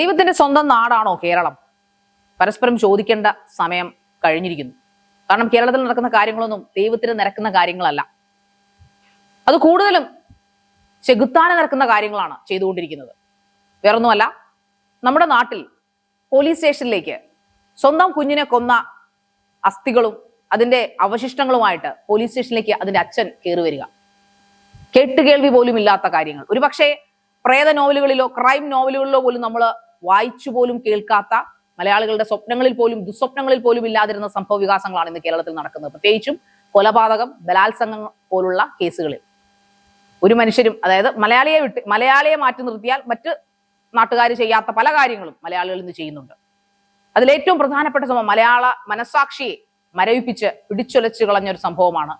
ദൈവത്തിന്റെ സ്വന്തം നാടാണോ കേരളം? പരസ്പരം ചോദിക്കേണ്ട സമയം കഴിഞ്ഞിരിക്കുന്നു. കാരണം കേരളത്തിൽ നടക്കുന്ന കാര്യങ്ങളൊന്നും ദൈവത്തിന് നിരക്കുന്ന കാര്യങ്ങളല്ല. അത് കൂടുതലും ചെകുത്താനെ നിരക്കുന്ന കാര്യങ്ങളാണ് ചെയ്തുകൊണ്ടിരിക്കുന്നത്. വേറൊന്നുമല്ല നമ്മുടെ നാട്ടിൽ പോലീസ് സ്റ്റേഷനിലേക്ക് സ്വന്തം കുഞ്ഞിനെ കൊന്ന അസ്ഥികളും അതിന്റെ അവശിഷ്ടങ്ങളുമായിട്ട് പോലീസ് സ്റ്റേഷനിലേക്ക് അതിന്റെ അച്ഛൻ കയറി വരിക. കേട്ടുകേൾവി പോലും ഇല്ലാത്ത കാര്യങ്ങൾ. ഒരുപക്ഷെ പ്രേത നോവലുകളിലോ ക്രൈം നോവലുകളിലോ പോലും നമ്മൾ വായിച്ചു പോലും കേൾക്കാത്ത മലയാളികളുടെ സ്വപ്നങ്ങളിൽ പോലും ദുസ്വപ്നങ്ങളിൽ പോലും ഇല്ലാതിരുന്ന സംഭവ വികാസങ്ങളാണ് ഇന്ന് കേരളത്തിൽ നടക്കുന്നത്. പ്രത്യേകിച്ചും കൊലപാതകം ബലാത്സംഗം പോലുള്ള കേസുകളിൽ. ഒരു മനുഷ്യരും അതായത് മലയാളിയെ വിട്ട് മലയാളിയെ മാറ്റി നിർത്തിയാൽ മറ്റ് നാട്ടുകാർ ചെയ്യാത്ത പല കാര്യങ്ങളും മലയാളികൾ ഇന്ന് ചെയ്യുന്നുണ്ട്. അതിലേറ്റവും പ്രധാനപ്പെട്ട സംഭവം മലയാള മനസാക്ഷിയെ മരവിപ്പിച്ച് പിടിച്ചൊലച്ച് കളഞ്ഞ ഒരു സംഭവമാണ്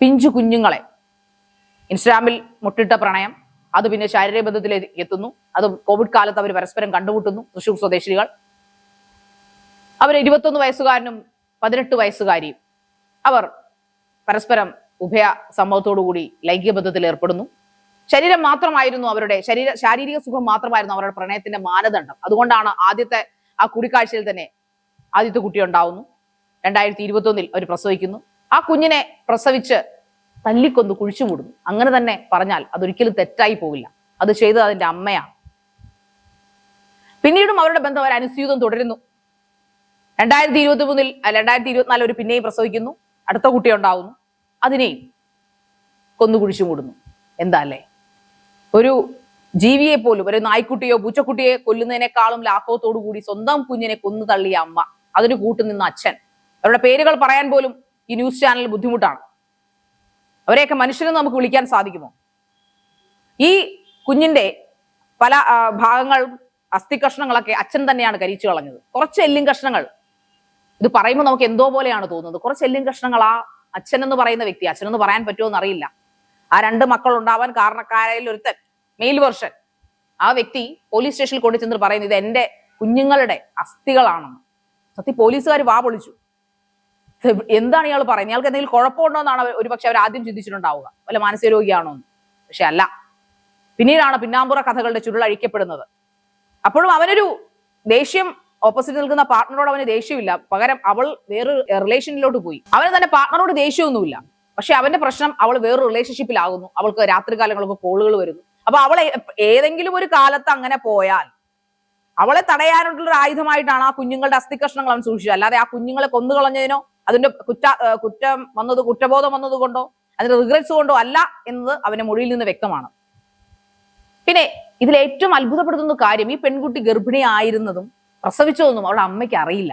പിഞ്ചു കുഞ്ഞുങ്ങളെ. ഇൻസ്റ്റാഗ്രാമിൽ മുട്ടിട്ട പ്രണയം. അത് പിന്നെ ശാരീരിക ബന്ധത്തിൽ എത്തുന്നു. അത് കോവിഡ് കാലത്ത് അവർ പരസ്പരം കണ്ടുമുട്ടുന്നു തൃശൂർ സ്വദേശികൾ അവർ ഇരുപത്തൊന്ന് വയസ്സുകാരനും പതിനെട്ട് വയസ്സുകാരിയും. അവർ പരസ്പരം ഉഭയ സംഭവത്തോടുകൂടി ലൈംഗിക ബന്ധത്തിൽ ഏർപ്പെടുന്നു. ശരീരം മാത്രമായിരുന്നു അവരുടെ ശരീര ശാരീരിക സുഖം മാത്രമായിരുന്നു അവരുടെ പ്രണയത്തിന്റെ മാനദണ്ഡം. അതുകൊണ്ടാണ് ആദ്യത്തെ ആ കൂടിക്കാഴ്ചയിൽ തന്നെ ആദ്യത്തെ കുട്ടി ഉണ്ടാവുന്നു. രണ്ടായിരത്തി ഇരുപത്തി ഒന്നിൽ അവർ പ്രസവിക്കുന്നു. ആ കുഞ്ഞിനെ പ്രസവിച്ച് തല്ലിക്കൊന്ന് കുഴിച്ചു മൂടുന്നു. അങ്ങനെ തന്നെ പറഞ്ഞാൽ അതൊരിക്കലും തെറ്റായി പോവില്ല. അത് ചെയ്തത് അതിന്റെ അമ്മയാണ്. പിന്നീടും അവരുടെ ബന്ധം അവർ അനുസ്യൂതം തുടരുന്നു. രണ്ടായിരത്തി ഇരുപത്തി മൂന്നിൽ രണ്ടായിരത്തി ഇരുപത്തിനാല് ഒരു പിന്നെയും പ്രസവിക്കുന്നു. അടുത്ത കുട്ടി ഉണ്ടാവുന്നു. അതിനെയും കൊന്നു കുഴിച്ചു മൂടുന്നു. എന്താ അല്ലേ? ഒരു ജീവിയെ പോലും ഒരു നായ്ക്കുട്ടിയോ പൂച്ചക്കുട്ടിയെ കൊല്ലുന്നതിനേക്കാളും ലാഘവത്തോടു കൂടി സ്വന്തം കുഞ്ഞിനെ കൊന്നു തള്ളിയ അമ്മ അതിന് കൂട്ടുനിന്ന അച്ഛൻ. അവരുടെ പേരുകൾ പറയാൻ പോലും ഈ ന്യൂസ് ചാനൽ ബുദ്ധിമുട്ടാണ്. അവരെയൊക്കെ മനുഷ്യരെന്ന് നമുക്ക് വിളിക്കാൻ സാധിക്കുമോ? ഈ കുഞ്ഞിന്റെ പല ഭാഗങ്ങൾ അസ്ഥി കഷ്ണങ്ങളൊക്കെ അച്ഛൻ തന്നെയാണ് കരിച്ചു കളഞ്ഞത്. കുറച്ച് എല്ലിൻ കഷ്ണങ്ങൾ. ഇത് പറയുമ്പോൾ നമുക്ക് എന്തോ പോലെയാണ് തോന്നുന്നത്. കുറച്ച് എല്ലിൻ കഷ്ണങ്ങൾ ആ അച്ഛൻ എന്ന് പറയുന്ന വ്യക്തി അച്ഛൻ എന്ന് പറയാൻ പറ്റുമോ എന്നറിയില്ല. ആ രണ്ട് മക്കൾ ഉണ്ടാവാൻ കാരണക്കാരിൽ ഒരുത്തൻ മെയിൽ ആ വ്യക്തി പോലീസ് സ്റ്റേഷനിൽ കൊണ്ടു ചെന്നിട്ട് പറയുന്നത് ഇത് എന്റെ കുഞ്ഞുങ്ങളുടെ അസ്ഥികളാണെന്ന്. സത്യം പോലീസുകാർ വാ പൊളിച്ചു. എന്താണ് ഇയാൾ പറയുന്നത്? ഇയാൾക്ക് എന്തെങ്കിലും കുഴപ്പമുണ്ടോ എന്നാണ് പക്ഷെ അവർ ആദ്യം ചിന്തിച്ചിട്ടുണ്ടാവുക. വല്ല മാനസിക പക്ഷെ അല്ല. പിന്നീടാണ് പിന്നാമ്പുറ കഥകളുടെ ചുരുൾ അഴിക്കപ്പെടുന്നത്. അപ്പോഴും അവനൊരു ദേഷ്യം ഓപ്പോസിറ്റ് നിൽക്കുന്ന പാർട്ട്ണറോട് അവന് ദേഷ്യമില്ല. പകരം അവൾ വേറൊരു റിലേഷനിലോട്ട് പോയി. അവന് തന്നെ പാർട്ട്ണറോട് ദേഷ്യമൊന്നുമില്ല. പക്ഷെ അവന്റെ പ്രശ്നം അവൾ വേറൊരു റിലേഷൻഷിപ്പിലാകുന്നു അവൾക്ക് രാത്രികാലങ്ങൾക്ക് കോളുകൾ വരുന്നു. അപ്പൊ അവൾ ഏതെങ്കിലും ഒരു കാലത്ത് അങ്ങനെ പോയാൽ അവളെ തടയാനുള്ള ഒരു ആയുധമായിട്ടാണ് ആ കുഞ്ഞുങ്ങളുടെ അസ്ഥികഷ്ണങ്ങൾ അവൻ സൂക്ഷിച്ചത്. അല്ലാതെ ആ കുഞ്ഞുങ്ങളെ കൊന്നുകളഞ്ഞതിനോ അതിന്റെ കുറ്റ കുറ്റം വന്നത് കുറ്റബോധം വന്നത് കൊണ്ടോ അതിന്റെ റിഗ്രറ്റ്സ് കൊണ്ടോ അല്ല എന്നത് അവന്റെ മൊഴിയിൽ നിന്ന് വ്യക്തമാണ്. പിന്നെ ഇതിൽ ഏറ്റവും അത്ഭുതപ്പെടുത്തുന്ന കാര്യം ഈ പെൺകുട്ടി ഗർഭിണിയായിരുന്നതും പ്രസവിച്ചതൊന്നും അവളുടെ അമ്മയ്ക്ക് അറിയില്ല.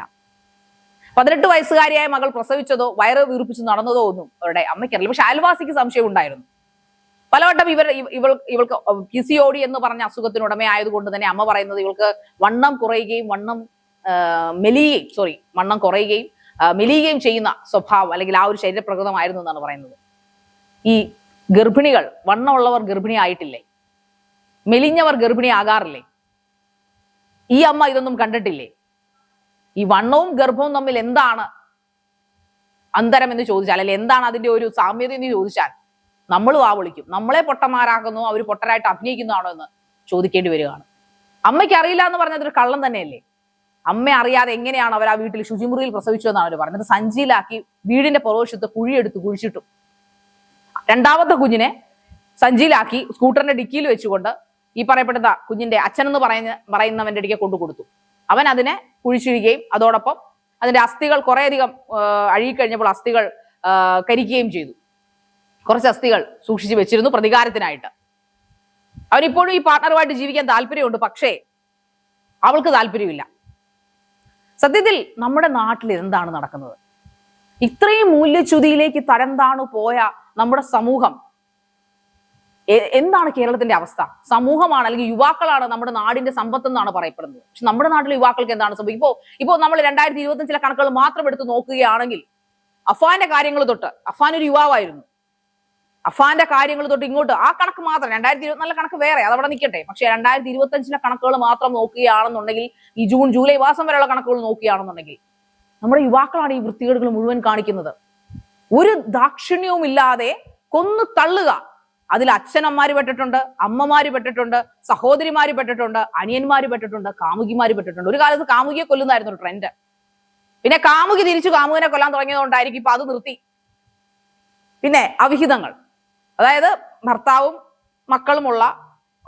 പതിനെട്ട് വയസ്സുകാരിയായ മകൾ പ്രസവിച്ചതോ വയറ് വീർപ്പിച്ച് നടന്നതോ ഒന്നും അവരുടെ അമ്മയ്ക്കറിയില്ല പക്ഷെ അയൽവാസിക്ക് സംശയം ഉണ്ടായിരുന്നു. പലവട്ടം ഇവർ ഇവൾ ഇവൾക്ക് ഒ എന്ന് പറഞ്ഞ അസുഖത്തിന് ഉടമയായതുകൊണ്ട് തന്നെ അമ്മ പറയുന്നത് ഇവൾക്ക് വണ്ണം കുറയുകയും വണ്ണം മെലിയുകയും സോറി വണ്ണം കുറയുകയും മെലിയുകയും ചെയ്യുന്ന സ്വഭാവം അല്ലെങ്കിൽ ആ ഒരു ശരീരപ്രകൃതമായിരുന്നു എന്നാണ് പറയുന്നത്. ഈ ഗർഭിണികൾ വണ്ണമുള്ളവർ ഗർഭിണിയായിട്ടില്ലേ? മെലിഞ്ഞവർ ഗർഭിണി ആകാറില്ലേ ഈ അമ്മ ഇതൊന്നും കണ്ടിട്ടില്ലേ? ഈ വണ്ണവും ഗർഭവും തമ്മിൽ എന്താണ് അന്തരം എന്ന് ചോദിച്ചാൽ അല്ലെങ്കിൽ എന്താണ് അതിന്റെ ഒരു സാമ്യത എന്ന് ചോദിച്ചാൽ നമ്മൾ വാ വിളിക്കും. നമ്മളെ പൊട്ടന്മാരാക്കുന്നു അവർ പൊട്ടരായിട്ട് അഭിനയിക്കുന്നതാണോ എന്ന് ചോദിക്കേണ്ടി വരികയാണ്. അമ്മയ്ക്ക് അറിയില്ല എന്ന് പറഞ്ഞത് ഒരു കള്ളം തന്നെയല്ലേ? അമ്മ അറിയാതെ എങ്ങനെയാണ് അവർ ആ വീട്ടിൽ ശുചിമുറിയിൽ പ്രസവിച്ചു എന്നാണ് അവർ പറഞ്ഞത്. സഞ്ചിയിലാക്കി വീടിന്റെ പുറവശത്ത് കുഴിയെടുത്ത് കുഴിച്ചിട്ടു. രണ്ടാമത്തെ കുഞ്ഞിനെ സഞ്ചിയിലാക്കി സ്കൂട്ടറിന്റെ ഡിക്കിയിൽ വെച്ചുകൊണ്ട് ഈ പറയപ്പെടുന്ന കുഞ്ഞിന്റെ അച്ഛൻ എന്ന് പറയുന്ന പറയുന്നവന്റെ അടിക്കെ കൊണ്ടു കൊടുത്തു. അവൻ അതിനെ കുഴിച്ചിടുകയും അതോടൊപ്പം അതിന്റെ അസ്ഥികൾ കുറേയധികം അഴുകിക്കഴിഞ്ഞപ്പോൾ അസ്ഥികൾ കരിക്കുകയും ചെയ്തു. കുറച്ച് അസ്ഥികൾ സൂക്ഷിച്ചു വെച്ചിരുന്നു പ്രതികാരത്തിനായിട്ട്. അവനിപ്പോഴും ഈ പാർട്ണറുമായിട്ട് ജീവിക്കാൻ താല്പര്യമുണ്ട് പക്ഷേ അവൾക്ക് താല്പര്യമില്ല. സത്യത്തിൽ നമ്മുടെ നാട്ടിൽ എന്താണ് നടക്കുന്നത്? ഇത്രയും മൂല്യച്യുതിയിലേക്ക് തരംതാണു പോയ നമ്മുടെ സമൂഹം? എന്താണ് കേരളത്തിന്റെ അവസ്ഥ? സമൂഹമാണ് അല്ലെങ്കിൽ യുവാക്കളാണ് നമ്മുടെ നാടിന്റെ സമ്പത്ത് എന്നാണ് പറയപ്പെടുന്നത്. പക്ഷെ നമ്മുടെ നാട്ടിലെ യുവാക്കൾക്ക് എന്താണ് സംഭവം? ഇപ്പോ ഇപ്പോ നമ്മൾ രണ്ടായിരത്തി ഇരുപത്തഞ്ചിലെ കണക്കുകൾ മാത്രം എടുത്ത് നോക്കുകയാണെങ്കിൽ അഫാന്റെ കാര്യങ്ങൾ തൊട്ട് അഫാൻ ഒരു യുവാവായിരുന്നു. അഫാന്റെ കാര്യങ്ങൾ തൊട്ട് ഇങ്ങോട്ട്. ആ കണക്ക് മാത്രം. രണ്ടായിരത്തി ഇരുപത്തിനാലിലെ കണക്ക് വേറെ. അതവിടെ നിൽക്കട്ടെ. പക്ഷേ രണ്ടായിരത്തി ഇരുപത്തഞ്ചിലെ കണക്കുകൾ മാത്രം നോക്കുകയാണെന്നുണ്ടെങ്കിൽ ഈ ജൂൺ ജൂലൈ മാസം വരെയുള്ള കണക്കുകൾ നോക്കുകയാണെന്നുണ്ടെങ്കിൽ നമ്മുടെ യുവാക്കളാണ് ഈ വൃത്തികേടുകൾ മുഴുവൻ കാണിക്കുന്നത്. ഒരു ദാക്ഷിണ്യവും ഇല്ലാതെ കൊന്നു തള്ളുക. അതിൽ അച്ഛനമ്മമാര് പെട്ടിട്ടുണ്ട് അമ്മമാര് പെട്ടിട്ടുണ്ട് സഹോദരിമാര് പെട്ടിട്ടുണ്ട് അനിയന്മാര് പെട്ടിട്ടുണ്ട് കാമുകിമാര് പെട്ടിട്ടുണ്ട്. ഒരു കാലത്ത് കാമുകിയെ കൊല്ലുന്നതായിരുന്നു ട്രെൻഡ് പിന്നെ കാമുകി തിരിച്ചു കാമുകനെ കൊല്ലാൻ തുടങ്ങിയതുകൊണ്ടായിരിക്കും ഇപ്പൊ അത് നിർത്തി. പിന്നെ അവിഹിതങ്ങൾ. അതായത് ഭർത്താവും മക്കളുമുള്ള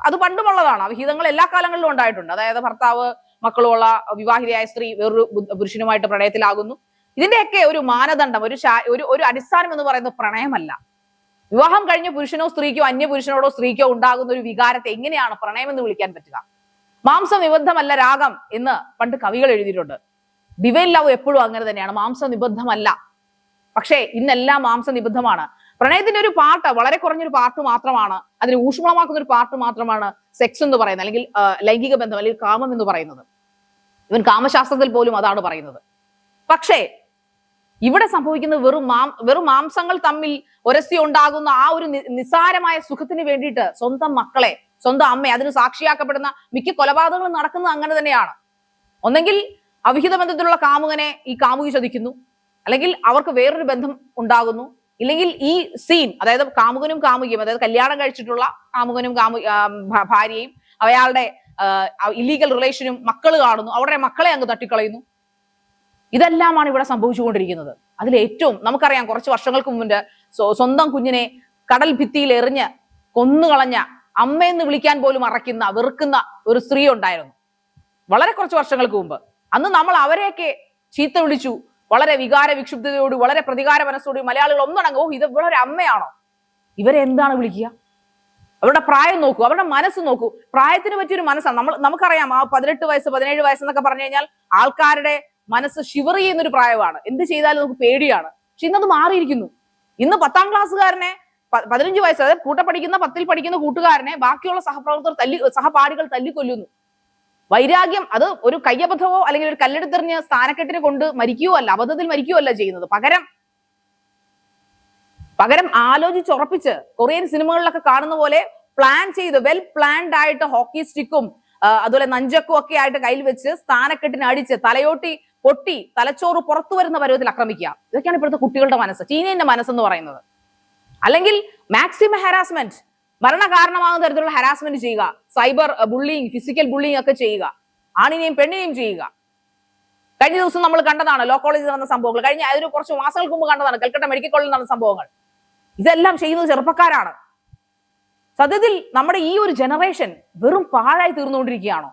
അത് പണ്ടുമുള്ളതാണ്. വിഹിതങ്ങൾ എല്ലാ കാലങ്ങളിലും ഉണ്ടായിട്ടുണ്ട്. അതായത് ഭർത്താവ് മക്കളുമുള്ള വിവാഹിതയായ സ്ത്രീ വേറൊരു പുരുഷനുമായിട്ട് പ്രണയത്തിലാകുന്നു. ഇതിന്റെയൊക്കെ ഒരു മാനദണ്ഡം ഒരു ഒരു ഒരു അടിസ്ഥാനം എന്ന് പറയുന്നത് പ്രണയമല്ല. വിവാഹം കഴിഞ്ഞ പുരുഷനോ സ്ത്രീക്കോ അന്യ പുരുഷനോടോ സ്ത്രീക്കോ ഉണ്ടാകുന്ന ഒരു വികാരത്തെ എങ്ങനെയാണ് പ്രണയം എന്ന് വിളിക്കാൻ പറ്റുക? മാംസം നിബദ്ധമല്ല രാഗം എന്ന് പണ്ട് കവികൾ എഴുതിയിട്ടുണ്ട്. ഡിവൈൻ ലവ് എപ്പോഴും അങ്ങനെ തന്നെയാണ്. മാംസ നിബദ്ധമല്ല പക്ഷേ ഇന്നെല്ലാം മാംസ നിബദ്ധമാണ് പ്രണയത്തിന്റെ ഒരു പാർട്ട് വളരെ കുറഞ്ഞൊരു പാർട്ട് മാത്രമാണ് അതിന് ഊഷ്മളമാക്കുന്ന ഒരു പാർട്ട് മാത്രമാണ് സെക്സ് എന്ന് പറയുന്നത് അല്ലെങ്കിൽ ലൈംഗിക ബന്ധം അല്ലെങ്കിൽ കാമം എന്ന് പറയുന്നത്. ഇവൻ കാമശാസ്ത്രത്തിൽ പോലും അതാണ് പറയുന്നത്. പക്ഷേ ഇവിടെ സംഭവിക്കുന്നത് വെറും മാം വെറും മാംസങ്ങൾ തമ്മിൽ ഒരസി ഉണ്ടാകുന്ന ആ ഒരു നിസ്സാരമായ സുഖത്തിന് വേണ്ടിയിട്ട് സ്വന്തം മക്കളെ സ്വന്തം അമ്മയെ അതിന് സാക്ഷിയാക്കപ്പെടുന്ന മിക്ക കൊലപാതകങ്ങളും നടക്കുന്നത് അങ്ങനെ തന്നെയാണ്. ഒന്നെങ്കിൽ അവിഹിത ബന്ധത്തിലുള്ള കാമുകനെ ഈ കാമുകി ചതിക്കുന്നു അല്ലെങ്കിൽ അവർക്ക് വേറൊരു ബന്ധം ഉണ്ടാകുന്നു ഇല്ലെങ്കിൽ ഈ സീൻ അതായത് കാമുകനും കാമുകിയും അതായത് കല്യാണം കഴിച്ചിട്ടുള്ള കാമുകനും കാമു ഭാര്യയും അയാളുടെ ഇല്ലീഗൽ റിലേഷനും മക്കൾ കാണുന്നു. അവരുടെ മക്കളെ അങ്ങ് തട്ടിക്കളയുന്നു. ഇതെല്ലാമാണ് ഇവിടെ സംഭവിച്ചുകൊണ്ടിരിക്കുന്നത്. അതിൽ ഏറ്റവും നമുക്കറിയാം കുറച്ച് വർഷങ്ങൾക്ക് മുമ്പ് സ്വന്തം കുഞ്ഞിനെ കടൽ ഭിത്തിയിൽ എറിഞ്ഞ് കൊന്നുകളഞ്ഞ അമ്മയെന്ന് വിളിക്കാൻ പോലും അറയ്ക്കുന്ന വെറുക്കുന്ന ഒരു സ്ത്രീ ഉണ്ടായിരുന്നു. വളരെ കുറച്ച് വർഷങ്ങൾക്ക് മുമ്പ്. അന്ന് നമ്മൾ അവരെയൊക്കെ ചീത്ത വിളിച്ചു വളരെ വികാര വിക്ഷുബ്ധതയോട് വളരെ പ്രതികാര മനസ്സോട് മലയാളികൾ ഒന്നടങ്ങ് ഇത് ഇവിടെ ഒരു അമ്മയാണോ? ഇവരെ എന്താണ് വിളിക്കുക? അവരുടെ പ്രായം നോക്കൂ അവരുടെ മനസ്സ് നോക്കൂ. പ്രായത്തിന് പറ്റിയൊരു മനസ്സാണ്. നമ്മൾ നമുക്കറിയാം ആ പതിനെട്ട് വയസ്സ് പതിനേഴ് വയസ്സ് എന്നൊക്കെ പറഞ്ഞു കഴിഞ്ഞാൽ ആൾക്കാരുടെ മനസ്സ് ഷിവർ ചെയ്യുന്നൊരു പ്രായമാണ്. എന്ത് ചെയ്താലും നമുക്ക് പേടിയാണ്. പക്ഷെ ഇന്നത് മാറിയിരിക്കുന്നു. ഇന്ന് പത്താം ക്ലാസ്സുകാരനെ പതിനഞ്ച് വയസ്സ് അതായത് കൂട്ട പഠിക്കുന്ന പത്തിൽ പഠിക്കുന്ന കൂട്ടുകാരനെ ബാക്കിയുള്ള സഹപ്രവർത്തകർ തല്ലി സഹപാഠികൾ തല്ലിക്കൊല്ലുന്നു. വൈരാഗ്യം അത് ഒരു കയ്യബദ്ധമോ അല്ലെങ്കിൽ ഒരു കല്ലെടുത്തെറിഞ്ഞ് സ്ഥാനക്കെട്ടിന് കൊണ്ട് മരിക്കുകയോ അല്ല അബദ്ധത്തിൽ മരിക്കുകയോ അല്ല ചെയ്യുന്നത്. പകരം പകരം ആലോചിച്ചുറപ്പിച്ച് കൊറിയൻ സിനിമകളിലൊക്കെ കാണുന്ന പോലെ പ്ലാൻ ചെയ്ത് വെൽ പ്ലാൻഡ് ആയിട്ട് ഹോക്കി സ്റ്റിക്കും അതുപോലെ നഞ്ചക്കും ഒക്കെ ആയിട്ട് കയ്യിൽ വെച്ച് സ്ഥാനക്കെട്ടിന് അടിച്ച് തലയോട്ടി പൊട്ടി തലച്ചോറ് പുറത്തു വരുന്ന പരുവത്തിൽ ആക്രമിക്കുക. ഇതൊക്കെയാണ് ഇപ്പോഴത്തെ കുട്ടികളുടെ മനസ്സ് ചീനേന്റെ മനസ്സെന്ന് പറയുന്നത്. അല്ലെങ്കിൽ മാക്സിമം ഹരാസ്മെന്റ് മരണ കാരണമാകുന്ന തരത്തിലുള്ള ഹരാസ്മെന്റ് ചെയ്യുക. സൈബർ ബുള്ളിങ് ഫിസിക്കൽ ബുള്ളിങ് ഒക്കെ ചെയ്യുക. ആണിനെയും പെണ്ണിനെയും ചെയ്യുക. കഴിഞ്ഞ ദിവസം നമ്മൾ കണ്ടതാണ് ലോ കോളേജിൽ നടന്ന സംഭവങ്ങൾ. കഴിഞ്ഞ അതിന് കുറച്ച് മാസങ്ങൾക്ക് മുമ്പ് കണ്ടതാണ് കൽക്കട്ട മെഡിക്കൽ കോളേജിൽ നടന്ന സംഭവങ്ങൾ. ഇതെല്ലാം ചെയ്യുന്നത് ചെറുപ്പക്കാരാണ്. സത്യത്തിൽ നമ്മുടെ ഈ ഒരു ജനറേഷൻ വെറും പാഴായി തീർന്നുകൊണ്ടിരിക്കുകയാണോ?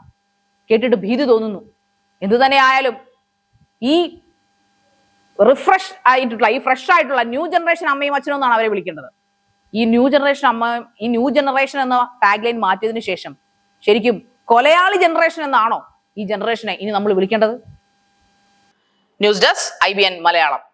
കേട്ടിട്ട് ഭീതി തോന്നുന്നു. എന്തു തന്നെ ആയാലും ഈ റിഫ്രഷ് ആയിട്ടുള്ള ഈ ഫ്രഷ് ആയിട്ടുള്ള ന്യൂ ജനറേഷൻ അമ്മയും അച്ഛനും എന്നാണ് അവരെ വിളിക്കേണ്ടത്. ഈ ന്യൂ ജനറേഷൻ അമ്മ ഈ ന്യൂ ജനറേഷൻ എന്ന ടാഗ് ലൈൻ മാറ്റിയതിനു ശേഷം ശരിക്കും കൊലയാളി ജനറേഷൻ എന്നാണോ ഈ ജനറേഷനെ ഇനി നമ്മൾ വിളിക്കേണ്ടത്? News desk I Malayalam.